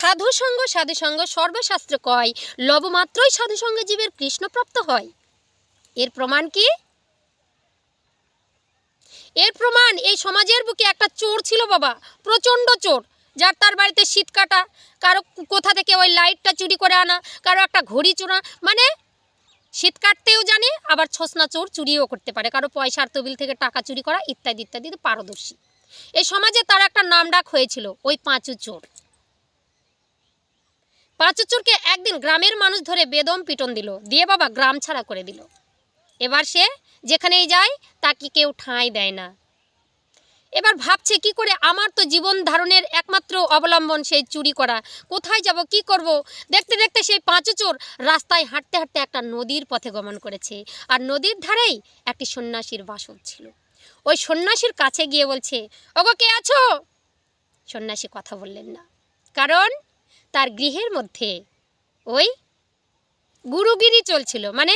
সাধু সঙ্গ সাধু সঙ্গ সর্বশাস্ত্র কয়। লবমাত্রই সাধু সঙ্গ জীবের কৃষ্ণপ্রাপ্ত হয়। এর প্রমাণ কি? এর প্রমাণ, এই সমাজের বুকে একটা চোর ছিল বাবা, প্রচণ্ড চোর। যার তার বাড়িতে শীত কাটা, কারও কোথা থেকে ওই লাইটটা চুরি করে আনা, কারও একটা ঘড়ি চোরা মানে শীত কাটতেও জানে, আবার ছসনা চোর চুরিও করতে পারে, কারও পয়সার তবিল থেকে টাকা চুরি করা ইত্যাদি ইত্যাদি, পারদর্শী। এই সমাজে তার একটা নাম ডাক হয়েছিল, ওই পাঁচু চোর। পাঁচু চোরকে একদিন গ্রামের মানুষ ধরে বেদম পিটন দিল, দিয়ে বাবা গ্রাম ছাড়া করে দিল। এবার সে যেখানেই যায়, তাকে কেউ ঠাঁই দেয় না। এবার ভাবছে, কি করে আমার তো জীবন ধারণের একমাত্র অবলম্বন সেই চুরি করা। কোথায় যাব, কি করব? দেখতে দেখতে সেই পাঁচু চোর রাস্তায় হাঁটতে হাঁটতে একটা নদীর পথে গমন করেছে। আর নদীর ধারেই একটি সন্ন্যাসীর বাসন ছিল। ওই সন্ন্যাসীর কাছে গিয়ে বলছে, ওগো, কে আছো? সন্ন্যাসী কথা বললেন না। কারণ তার গৃহের মধ্যে। ওই গুরুগিরি চলছিল মানে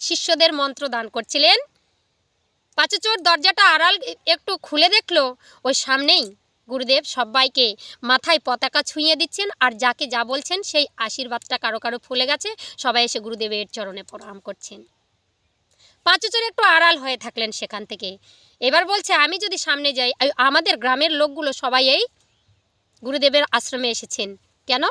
শিষ্যদের মন্ত্র দান করছিলেন। পাঁচুচোর দরজাটা আড়াল একটু খুলে দেখল, ওই সামনেই গুরুদেব সবাইকে মাথায় পতাকা ছুঁয়ে দিচ্ছেন আর যাকে যা বলছেন সেই আশীর্বাদটা কারও কারও ফুলে গেছে, সবাই এসে গুরুদেবের চরণে প্রণাম করছেন। পাঁচুচোর একটু আড়াল হয়ে থাকলেন সেখান থেকে। এবার বলছে, আমি যদি সামনে যাই আমাদের গ্রামের লোকগুলো সবাই এই গুরুদেবের আশ্রমে এসেছেন। কেন?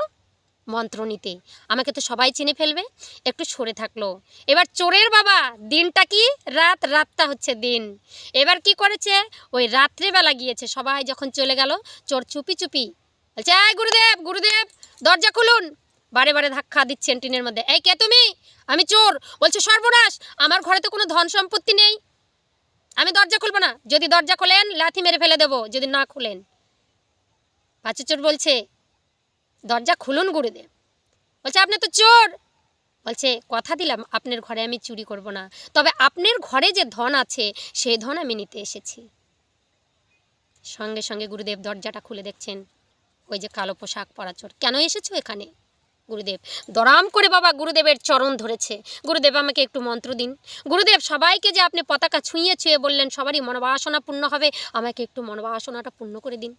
মন্ত্র নিতে। আমাকে তো সবাই চিনে ফেলবে। একটু সরে থাকল। এবার চোরের বাবা, দিনটা কি? রাত, রাতটা হচ্ছে দিন। এবার কি করেছে? ওই রাত্রেবেলা গিয়েছে। সবাই যখন চলে গেল, চোর চুপি চুপি বলছে, এই গুরুদেব গুরুদেব, দরজা খুলুন। বারে বারে ধাক্কা দিচ্ছেন টিনের মধ্যে। এই কে তুমি? আমি চোর। বলছে, সর্বনাশ! আমার ঘরে তো কোনো ধন সম্পত্তি নেই। আমি দরজা খুলবো না। যদি দরজা খোলেন, লাথি মেরে ফেলে দেবো। যদি না খুলেন। পাঁচু চোর বলছে দরজা খুলুন গুরুদেব। বলছে, আপনি তো চোর! বলছে, কথা দিলাম, আপনার ঘরে আমি চুরি করব না। তবে আপনার ঘরে যে ধন আছে, সেই ধন আমি নিতে এসেছি। সঙ্গে সঙ্গে গুরুদেব দরজাটা খুলে দেখছেন, ওই যে কালো পোশাক পরা চোর। কেন এসেছ এখানে? গুরুদেব, দরাম করে বাবা, গুরুদেবের চরণ ধরেছে। গুরুদেব, আমাকে একটু মন্ত্র দিন। গুরুদেব, সবাইকে যে আপনি পতাকা ছুঁয়ে ছুঁয়ে বললেন, সবারই মনোবাসনা পূর্ণ হবে। আমাকে একটু মনোবাসনাটা পূর্ণ করে দিন।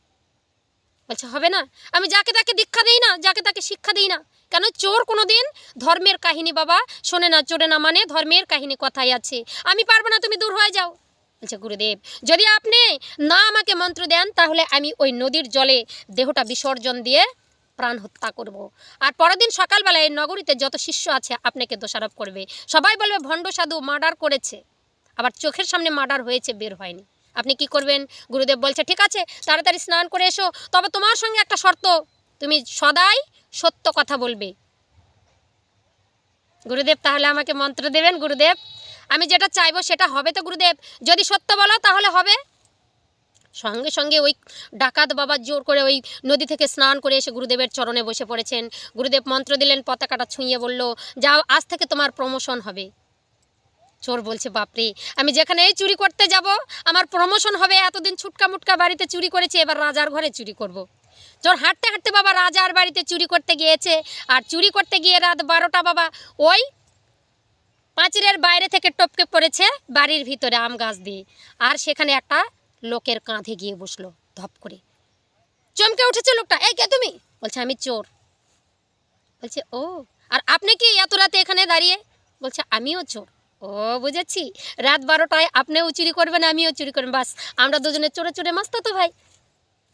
বলছে, হবে না। আমি যাকে তাকে দীক্ষা দিই না, যাকে তাকে শিক্ষা দিই না। কেন? চোর কোনো দিন ধর্মের কাহিনী বাবা শোনে না, চোরে না মানে ধর্মের কাহিনী কথাই আছে। আমি পারব না, তুমি দূর হয়ে যাও। বলছে, গুরুদেব, যদি আপনি না আমাকে মন্ত্র দেন, তাহলে আমি ওই নদীর জলে দেহটা বিসর্জন দিয়ে প্রাণ হত্যা করব। আর পরের দিন সকালবেলায় এই নগরীতে যত শিষ্য আছে, আপনাকে দোষারোপ করবে। সবাই বলবে, ভণ্ড সাধু মার্ডার করেছে। আবার চোখের সামনে মার্ডার হয়েছে, বের হয়নি। আপনি কি করবেন? গুরুদেব বলছে, ঠিক আছে, তাড়াতাড়ি স্নান করে এসো। তবে তোমার সঙ্গে একটা শর্ত, তুমি সদাই সত্য কথা বলবে। গুরুদেব, তাহলে আমাকে মন্ত্র দেবেন, গুরুদেব? আমি যেটা চাইব সেটা হবে তো, গুরুদেব? যদি সত্য বলো, তাহলে হবে। সঙ্গে সঙ্গে ওই ডাকাত বাবা জোর করে ওই নদী থেকে স্নান করে এসে গুরুদেবের চরণে বসে পড়েছেন। গুরুদেব মন্ত্র দিলেন, পতাকাটা ছুঁয়ে বলল, যাও, আজ থেকে তোমার প্রমোশন হবে। চোর বলছে, বাপরে, আমি যেখানে এই চুরি করতে যাব, আমার প্রমোশন হবে, এতদিন ছুটকা মুটকা বাড়িতে চুরি করেছে, এবার রাজার ঘরে চুরি করব। চোর হাঁটতে হাঁটতে বাবা রাজার বাড়িতে চুরি করতে গিয়েছে, আর চুরি করতে গিয়ে রাত বারোটা বাবা ওই পাঁচিরের বাইরে থেকে টপকে পড়েছে বাড়ির ভিতরে আম গাছ দিয়ে, আর সেখানে একটা লোকের কাঁধে গিয়ে বসল, ধপ করে। চমকে উঠেছে লোকটা? এই কে তুমি? বলছে, আমি চোর। বলছে, ও, আর আপনি কি এত রাতে এখানে দাঁড়িয়ে? বলছে, আমিও চোর। ও, বুঝেছি। রাত বারোটায় আপনিও চুরি করবেন, আমিও চুরি করবেন বাস, আমরা দুজনে চোরে চোরে মাস্তা তো ভাই।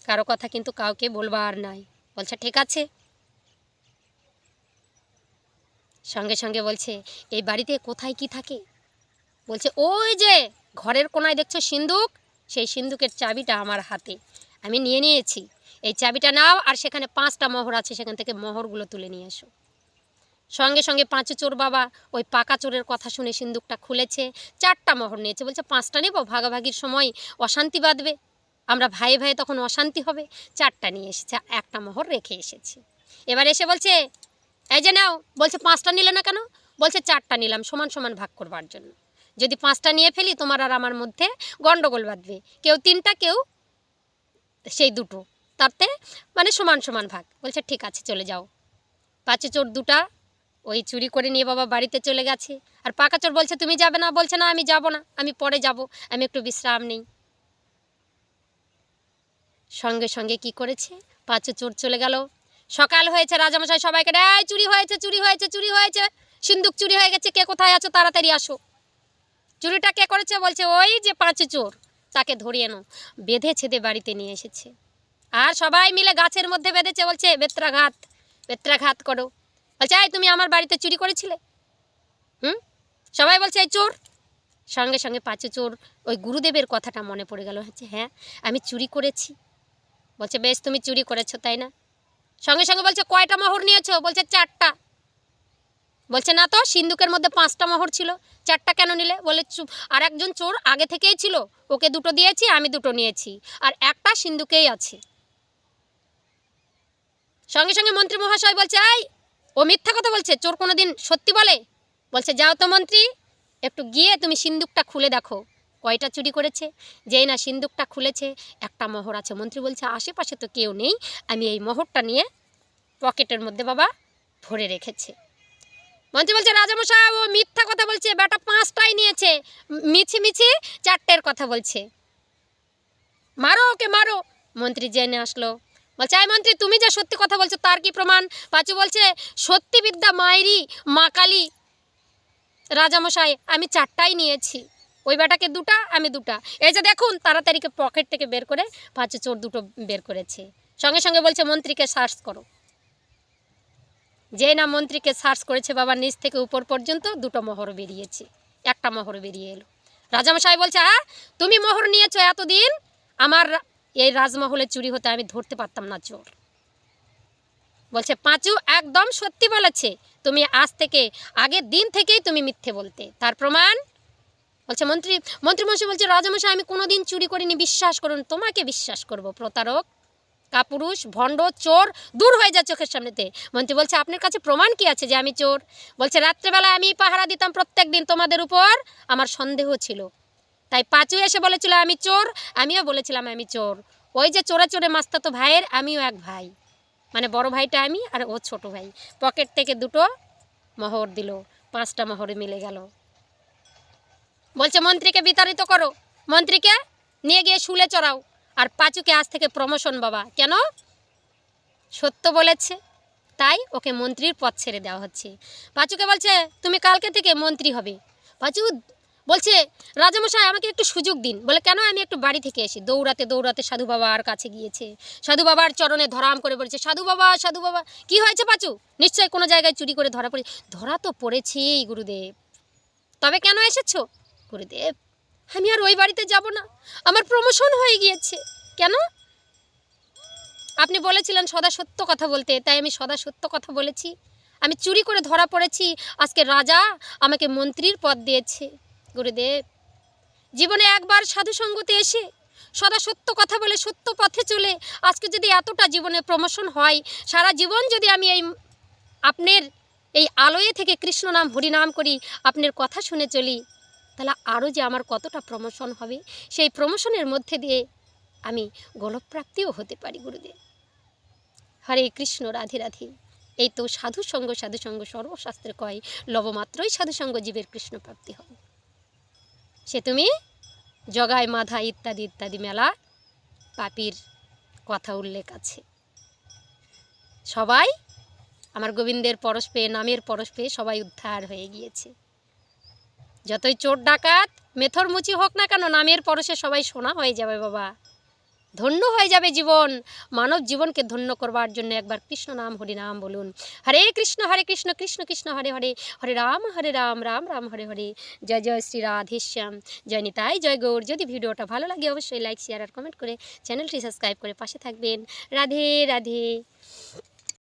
কারও কথা কিন্তু কাউকে বলবার নাই। বলছে, ঠিক আছে। সঙ্গে সঙ্গে বলছে, এই বাড়িতে কোথায় কি থাকে? বলছে, ওই যে ঘরের কোনায় দেখছ সিন্দুক? সেই সিন্দুকের চাবিটা আমার হাতে। আমি নিয়ে নিয়েছি। এই চাবিটা নাও আর সেখানে পাঁচটা মোহর আছে, সেখান থেকে মোহরগুলো তুলে নিয়ে এসো। সঙ্গে সঙ্গে পাঁচু চোর বাবা ওই পাকা চোরের কথা শুনে সিন্দুকটা খুলেছে, চারটা মোহর নিয়েছে, বলছে, পাঁচটা নেব, ভাগাভাগির সময় অশান্তি বাঁধবে। আমরা ভাই ভাই তখন অশান্তি হবে, চারটা নিয়ে এসেছে, একটা মোহর রেখে এসেছি। এবার এসে বলছে, এই যে নাও, বলছে, পাঁচটা নিলে না কেন? বলছে, চারটা নিলাম, সমান সমান ভাগ করবার জন্য। যদি পাঁচটা নিয়ে ফেলি, তোমার আর আমার মধ্যে গন্ডগোল বাঁধবে। কেউ তিনটা, কেউ সেই দুটো তাতে মানে সমান সমান ভাগ। বলছে, ঠিক আছে, চলে যাও। পাঁচে চোর দুটা ওই চুরি করে নিয়ে বাবা বাড়িতে চলে গেছে। আর পাকা চোর বলছে, তুমি যাবে না? বলছে, না, আমি যাব না। আমি পরে যাব। আমি একটু বিশ্রাম নেই। সঙ্গে সঙ্গে কি করেছে? পাঁচে চোর চলে গেল। সকাল হয়েছে রাজামশাই সবাইকে ডাই চুরি হয়েছে চুরি হয়েছে চুরি হয়েছে। সিন্দুক চুরি হয়ে গেছে, কে কোথায় আছো? তাড়াতাড়ি আসো। চুরিটা কে করেছে? বলছে, ওই যে পাঁচ চোর, তাকে ধরিয়ে নো বেঁধে ছেদে বাড়িতে নিয়ে এসেছে। আর সবাই মিলে গাছের মধ্যে বেঁধেছে, বলছে, বেত্রাঘাত বেত্রাঘাত করো। বলছে, এই, তুমি আমার বাড়িতে চুরি করেছিলে? হুম? সবাই বলছে, এই, চোর। সঙ্গে সঙ্গে পাঁচু চোর ওই গুরুদেবের কথাটা মনে পড়ে গেল, হচ্ছে হ্যাঁ আমি চুরি করেছি। বলছে, বেশ, তুমি চুরি করেছ, তাই না? সঙ্গে সঙ্গে বলছে, কয়টা মোহর নিয়েছো? বলছে, চারটা। বলছে, না তো, সিন্ধুকের মধ্যে পাঁচটা মোহর ছিল। চারটা কেন নিলে? বলে আর একজন চোর আগে থেকেই ছিল। ওকে দুটো দিয়েছি, আমি দুটো নিয়েছি। আর একটা সিন্ধুকেই আছে। সঙ্গে সঙ্গে মন্ত্রী মহাশয় বলছে, এই ও মিথ্যা কথা বলছে, চোর কোনো দিন সত্যি বলে? বলছে, যাও তো মন্ত্রী, একটু গিয়ে তুমি সিন্দুকটা খুলে দেখো। কয়টা চুরি করেছে? যেই না সিন্দুকটা খুলেছে, একটা মোহর আছে। মন্ত্রী বলছে, আশেপাশে তো কেউ নেই, আমি এই মোহরটা নিয়ে পকেটের মধ্যে বাবা ভরে রেখেছে। মন্ত্রী বলছে, রাজামশাই, ও মিথ্যা কথা বলছে, বেটা পাঁচটাই নিয়েছে, মিছি মিছি চারটের কথা বলছে। মারো ওকে, মারো। মন্ত্রী জেনে আসলো। বলছে আই মন্ত্রী, তুমি যে সত্যি কথা বলছো তার কি প্রমাণ? পাঁচু বলছে, সত্যি বিদ্যা মায়েরই মা কালী, রাজামশাই, আমি চারটাই নিয়েছি। ওই বেটাকে দুটা, আমি দুটা। এই যে দেখুন তাড়াতাড়িকে পকেট থেকে বের করে পাঁচু চোর দুটো বের করেছে। সঙ্গে সঙ্গে বলছে, মন্ত্রীকে সার্চ করো। যে না মন্ত্রীকে সার্চ করেছে, বাবা নিচ থেকে উপর পর্যন্ত দুটো মোহর বেরিয়েছে। একটা মোহর বেরিয়ে এলো। রাজামশাই বলছে হ্যাঁ তুমি মোহর নিয়েছো এতদিন? আমার এই রাজমহলে চুরি হতে আমি ধরতে পারতাম না, চোর। বলছে, পাঁচু, একদম সত্যি বলেছে। তুমি আজ থেকে, আগের দিন থেকেই তুমি মিথ্যে বলতে। তার প্রমাণ? বলছে, মন্ত্রী, মন্ত্রীমশাই বলছে, রাজামশাই, আমি কোনোদিন চুরি করিনি। বিশ্বাস করুন, তোমাকে বিশ্বাস করব, প্রতারক। কাপুরুষ, ভণ্ড, চোর, দূর হয়ে যায় চোখের সামনেতে। মন্ত্রী বলছে, আপনার কাছে প্রমাণ কি আছে যে আমি চোর? বলছে রাত্রেবেলা আমি পাহারা দিতাম প্রত্যেক দিন তোমাদের উপর। আমার সন্দেহ ছিল। তাই পাঁচু এসে বলেছিল, আমি চোর। আমিও বলেছিলাম, আমি চোর। ওই যে চোরে চোরে মাস্তা তো ভাইয়ের, আমিও এক ভাই। মানে বড় ভাইটা আমি আর ও ছোট ভাই। পকেট থেকে দুটো মোহর দিল, পাঁচটা মোহরে মিলে গেল। বলছে, মন্ত্রীকে বিতাড়িত করো। মন্ত্রীকে নিয়ে গিয়ে শুলে চড়াও। আর পাঁচুকে আজ থেকে প্রমোশন বাবা। কেন? সত্য বলেছে। তাই ওকে মন্ত্রীর পথ ছেড়ে দেওয়া হচ্ছে। পাঁচুকে বলছে, তুমি কালকে থেকে মন্ত্রী হবে। পাঁচু বলছে, রাজামশাই, আমাকে একটু সুযোগ দিন। বলে, কেন? আমি একটু বাড়ি থেকে এসি দৌড়াতে দৌড়াতে সাধু বাবার কাছে গিয়েছে। সাধু বাবার চরণে ধরাম করে বলেছে, সাধু বাবা সাধু বাবা, কি হয়েছে পাচু? নিশ্চয়ই কোনো জায়গায় চুরি করে ধরা পড়ে ধরা তো পড়েছেই, গুরুদেব। তবে কেন এসেছ? গুরুদেব, আমি আর ওই বাড়িতে যাব না। আমার প্রমোশন হয়ে গিয়েছে। কেন? আপনি বলেছিলেন সদা সত্য কথা বলতে, তাই আমি সদা সত্য কথা বলেছি। আমি চুরি করে ধরা পড়েছি। আজকে রাজা আমাকে মন্ত্রীর পদ দিয়েছে। গুরুদেব জীবনে একবার সাধু সঙ্গতে এসে সদা সত্য কথা বলে সত্য পথে চলে। আজকে যদি এতটা জীবনে প্রমোশন হয়, সারা জীবন যদি আমি এই আপনার এই আলোয়ে থেকে কৃষ্ণ নাম হরিনাম করি, আপনার কথা শুনে চলি, তাহলে আরও যে আমার কতটা প্রমোশন হবে, সেই প্রমোশনের মধ্যে দিয়ে আমি গোলপ্রাপ্তিও হতে পারি, গুরুদেব। হরে কৃষ্ণ, রাধে রাধে। এই তো সাধু সঙ্গ সাধু সঙ্গ সর্বশাস্ত্রে কয়, লবমাত্রই সাধু সঙ্গ জীবের কৃষ্ণ প্রাপ্তি হয়। সে তুমি জগায় মাথা ইত্যাদি ইত্যাদি মেলা পাপির কথা উল্লেখ আছে। সবাই আমার গোবিন্দের পরশ পেয়ে, নামের পরশ পেয়ে সবাই উদ্ধার হয়ে গিয়েছে। যতই চোর ডাকাত মেথর মুচি হোক না কেন, নামের পরশে সবাই সোনা হয়ে যাবে বাবা। ধন্য হয়ে যাবে জীবন। মানব জীবনকে ধন্য করবার জন্য একবার কৃষ্ণ নাম, হরি নাম বলুন। হরে কৃষ্ণ হরে কৃষ্ণ কৃষ্ণ কৃষ্ণ, হরে হরে। হরে রাম হরে রাম রাম রাম, হরে হরে। জয় জয় শ্রী রাধেশ্যাম। জয় নিতাই, জয় গৌর। যদি ভিডিওটা ভালো লাগে অবশ্যই লাইক শেয়ার আর কমেন্ট করে চ্যানেলটি সাবস্ক্রাইব করে পাশে থাকবেন। রাধে রাধে।